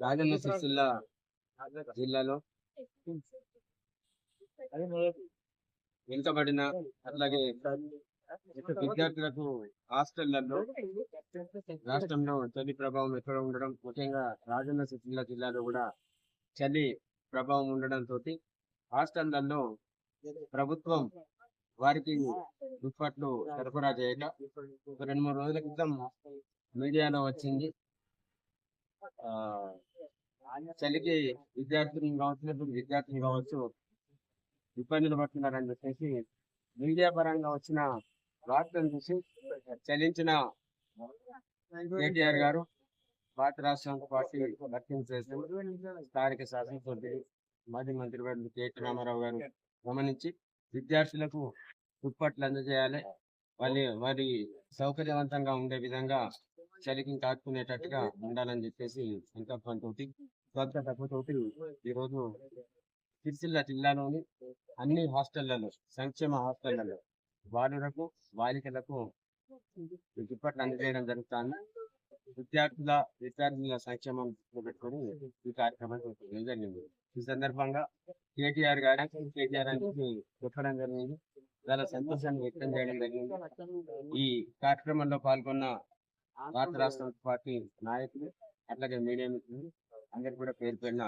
రాజన్న సిరిసిల్ల జిల్లాలో? వెనుకబడిన అట్లాగే విద్యార్థులకు హాస్టళ్ళలో రాష్ట్రంలో చలి ప్రభావం ఎక్కువ ఉండడం ముఖ్యంగా రాజన్న సిరిసిల్ల జిల్లాలో కూడా చలి ప్రభావం ఉండడంతో హాస్టళ్ళలో ప్రభుత్వం వారికి దుప్పట్లు సరఫరా చేయక ఒక రెండు మూడు రోజుల క్రితం మీడియాలో వచ్చింది. చలికి విద్యార్థులు కావచ్చు విద్యార్థులు కావచ్చు ఇబ్బందులు పడుతున్నారని చెప్పేసి మీడియా పరంగా వచ్చిన వార్తలు చూసి చలించిన కేటీఆర్ గారు భారత రాష్ట్రం పార్టీ వర్కింగ్ స్థానిక శాసనసభ్యులు మాజీ మంత్రి గారు కేటీ రామారావు గారు గమనించి విద్యార్థులకు దుప్పట్లు అందజేయాలి. వాళ్ళ వారి సౌకర్యవంతంగా ఉండే విధంగా చలికి కాచుకునేటట్టుగా ఉండాలని చెప్పేసి సంకల్పంతో తోటి ఈరోజు సిరిసిల్ల జిల్లాలోని అన్ని హాస్టళ్ళలో సంక్షేమ హాస్టళ్ళలో బాలురకు బాలికలకు దుప్పట్లు అందజేయడం జరుగుతుంది. విద్యార్థుల విద్యార్థుల సంక్షేమం పెట్టుకొని ఈ కార్యక్రమం జరిగింది. ఈ సందర్భంగా కేటీఆర్ గారు కేటీఆర్ అని చెప్పడం జరిగింది. చాలా సంతోషాన్ని వ్యక్తం చేయడం జరిగింది. ఈ కార్యక్రమంలో పాల్గొన్న భారత రాష్ట్ర పార్టీ నాయకులు అట్లాగే మీడియా మిత్రులు అందరికి కూడా పేరు పేరున